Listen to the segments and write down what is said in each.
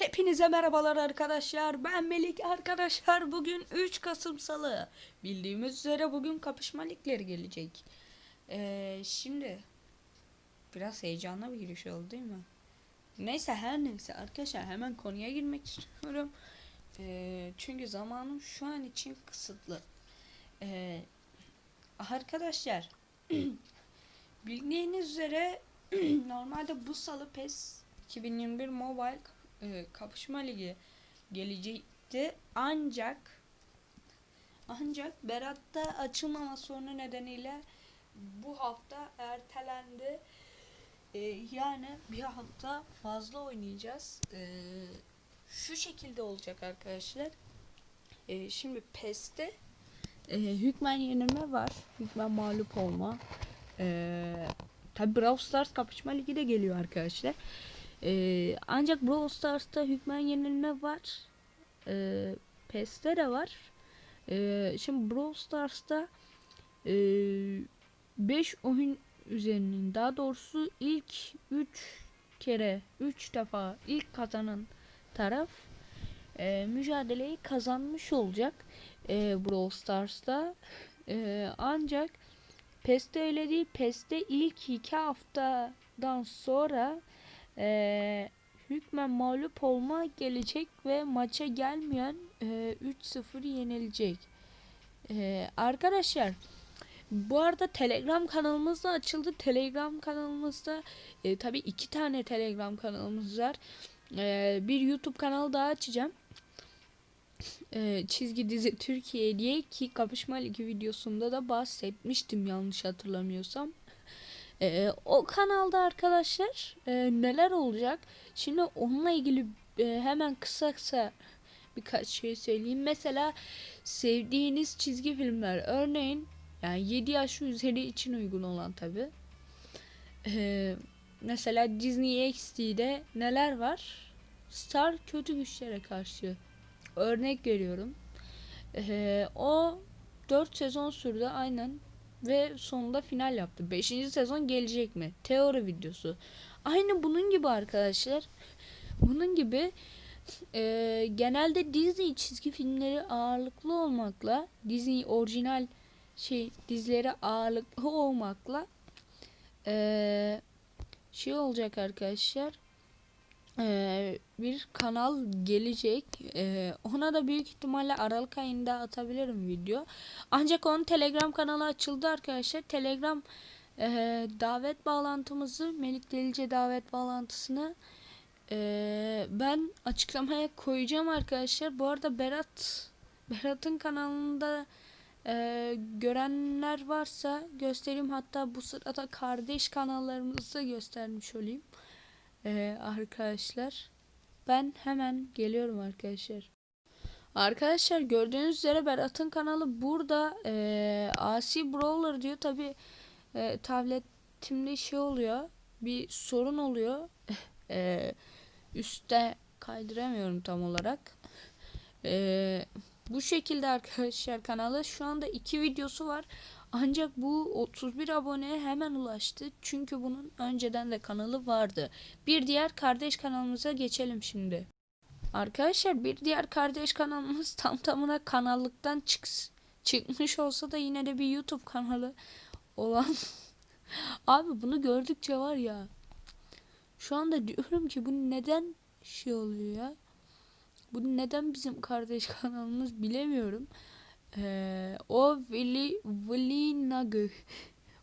Hepinize merhabalar arkadaşlar. Ben Melik arkadaşlar. Bugün 3 Kasım Salı. Bildiğimiz üzere bugün kapışma ligleri gelecek. Ee, şimdi biraz heyecanlı bir giriş oldu değil mi? Neyse her neyse arkadaşlar hemen konuya girmek istiyorum. Ee, çünkü zamanım şu an için kısıtlı. Ee, arkadaşlar bildiğiniz üzere normalde bu salı PES 2021 Mobile e, kapışma ligi gelecekti ancak ancak Berat'ta açılmama sorunu nedeniyle bu hafta ertelendi. E, yani bir hafta fazla oynayacağız. E, şu şekilde olacak arkadaşlar. E, şimdi PES'te e, hükmen yenilme var. Hükmen mağlup olma. E, tabi Brawl Stars kapışma ligi de geliyor arkadaşlar. Ee, ancak Brawl Stars'ta hükmen yenilme var. Ee, PES'te de var. Ee, şimdi Brawl Stars'ta 5 oyun üzerinin daha doğrusu ilk 3 kere 3 defa ilk kazanan taraf e, mücadeleyi kazanmış olacak e, Brawl Stars'ta. E, ancak PES'te öyle değil. PES'te ilk 2 haftadan sonra e, hükmen mağlup olma gelecek ve maça gelmeyen e, 3-0 yenilecek. E, arkadaşlar bu arada Telegram kanalımız da açıldı. Telegram kanalımızda e, tabi iki tane Telegram kanalımız var. E, bir YouTube kanalı daha açacağım. E, çizgi dizi Türkiye diye ki kapışma ligi videosunda da bahsetmiştim yanlış hatırlamıyorsam. Ee, o kanalda arkadaşlar e, neler olacak? Şimdi onunla ilgili e, hemen kısa kısa birkaç şey söyleyeyim. Mesela sevdiğiniz çizgi filmler örneğin yani 7 yaş üzeri için uygun olan tabi. Ee, mesela Disney XD'de neler var? Star kötü güçlere karşı. Örnek veriyorum. Ee, o 4 sezon sürdü aynen ve sonunda final yaptı. 5. sezon gelecek mi? Teori videosu. Aynı bunun gibi arkadaşlar. Bunun gibi e, genelde Disney çizgi filmleri ağırlıklı olmakla Disney orijinal şey dizileri ağırlıklı olmakla e, şey olacak arkadaşlar e, bir kanal gelecek. E, ona da büyük ihtimalle Aralık ayında atabilirim video. Ancak onun Telegram kanalı açıldı arkadaşlar. Telegram e, davet bağlantımızı Melik Delice davet bağlantısını e, ben açıklamaya koyacağım arkadaşlar. Bu arada Berat Berat'ın kanalında e, görenler varsa göstereyim. Hatta bu sırada kardeş kanallarımızı da göstermiş olayım. Ee, arkadaşlar ben hemen geliyorum arkadaşlar. Arkadaşlar gördüğünüz üzere Berat'ın kanalı burada. Ee, Asi Brawler diyor. Tabi e, tabletimde şey oluyor bir sorun oluyor. E, üstte kaydıramıyorum tam olarak. E, bu şekilde arkadaşlar kanalı. Şu anda iki videosu var ancak bu 31 aboneye hemen ulaştı. Çünkü bunun önceden de kanalı vardı. Bir diğer kardeş kanalımıza geçelim şimdi. Arkadaşlar bir diğer kardeş kanalımız tam tamına kanallıktan çık çıkmış olsa da yine de bir YouTube kanalı olan Abi bunu gördükçe var ya şu anda diyorum ki bu neden şey oluyor ya? Bu neden bizim kardeş kanalımız bilemiyorum. Ee, o Vili Vlinagı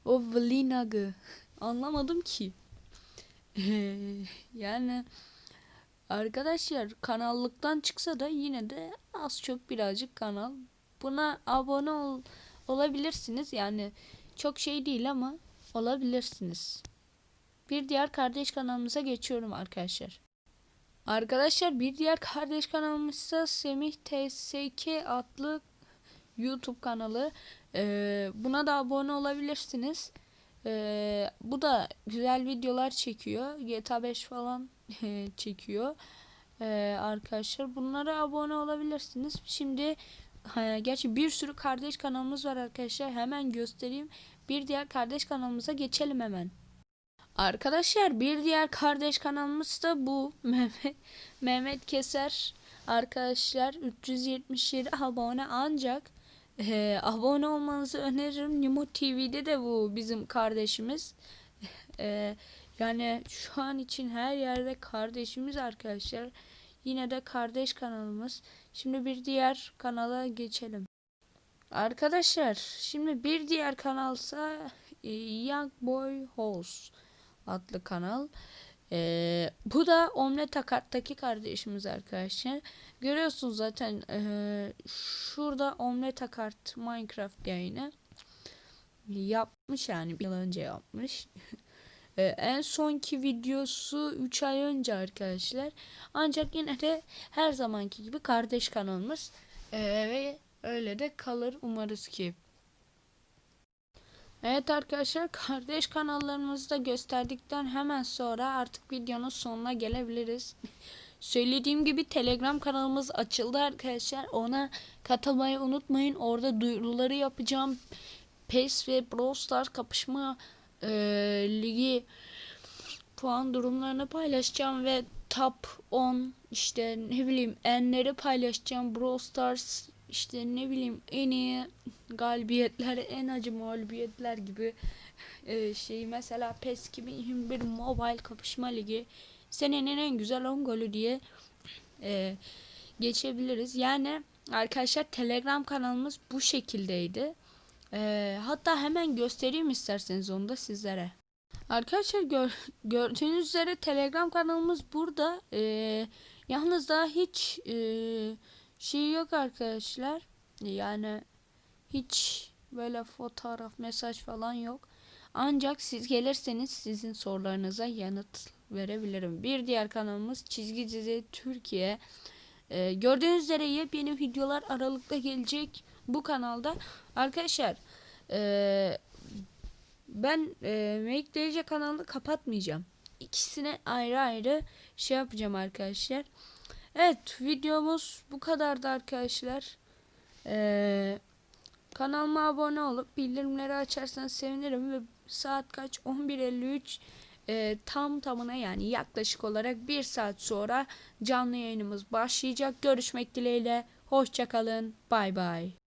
o Vlinagı anlamadım ki. Ee, yani arkadaşlar kanallıktan çıksa da yine de az çok birazcık kanal. Buna abone ol, olabilirsiniz. Yani çok şey değil ama olabilirsiniz. Bir diğer kardeş kanalımıza geçiyorum arkadaşlar. Arkadaşlar bir diğer kardeş kanalımızsa Semih TSK adlı YouTube kanalı. Ee, buna da abone olabilirsiniz. Ee, bu da güzel videolar çekiyor. GTA 5 falan çekiyor. Ee, arkadaşlar bunlara abone olabilirsiniz. Şimdi e, gerçi bir sürü kardeş kanalımız var arkadaşlar. Hemen göstereyim. Bir diğer kardeş kanalımıza geçelim hemen. Arkadaşlar bir diğer kardeş kanalımız da bu. Mehmet, Mehmet Keser. Arkadaşlar 377 abone ancak e, abone olmanızı öneririm. Nimo TV'de de bu bizim kardeşimiz. E, yani şu an için her yerde kardeşimiz arkadaşlar. Yine de kardeş kanalımız. Şimdi bir diğer kanala geçelim. Arkadaşlar şimdi bir diğer kanalsa Young Boy House adlı kanal. Ee, bu da Omlet Akart'taki kardeşimiz arkadaşlar. Görüyorsunuz zaten ee, şurada Omlet Akart Minecraft yayını yapmış yani bir yıl önce yapmış. Ee, en sonki videosu 3 ay önce arkadaşlar. Ancak yine de her zamanki gibi kardeş kanalımız. Ee, ve öyle de kalır umarız ki. Evet arkadaşlar kardeş kanallarımızda gösterdikten hemen sonra artık videonun sonuna gelebiliriz. Söylediğim gibi Telegram kanalımız açıldı arkadaşlar. Ona katılmayı unutmayın. Orada duyuruları yapacağım. PES ve Brawl Stars kapışma e, ligi puan durumlarını paylaşacağım ve top 10 işte ne bileyim enleri paylaşacağım. Brawl Stars işte ne bileyim en iyi galibiyetler, en acı mağlubiyetler gibi e, şey mesela PES 2021 Mobile Kapışma Ligi senenin en güzel 10 golü diye e, geçebiliriz. Yani arkadaşlar Telegram kanalımız bu şekildeydi. E, hatta hemen göstereyim isterseniz onu da sizlere. Arkadaşlar gör, gördüğünüz üzere Telegram kanalımız burada. E, yalnız daha hiç e, şey yok arkadaşlar. Yani hiç böyle fotoğraf, mesaj falan yok. Ancak siz gelirseniz sizin sorularınıza yanıt verebilirim. Bir diğer kanalımız Çizgi Dizi Türkiye. Ee, gördüğünüz üzere yepyeni videolar aralıkta gelecek bu kanalda. Arkadaşlar ee, ben e, Make DJ kanalını kapatmayacağım. İkisine ayrı ayrı şey yapacağım arkadaşlar. Evet videomuz bu kadardı arkadaşlar. Ee, kanalıma abone olup bildirimleri açarsanız sevinirim ve saat kaç 11.53 e, tam tamına yani yaklaşık olarak bir saat sonra canlı yayınımız başlayacak. Görüşmek dileğiyle. Hoşçakalın. Bay bay.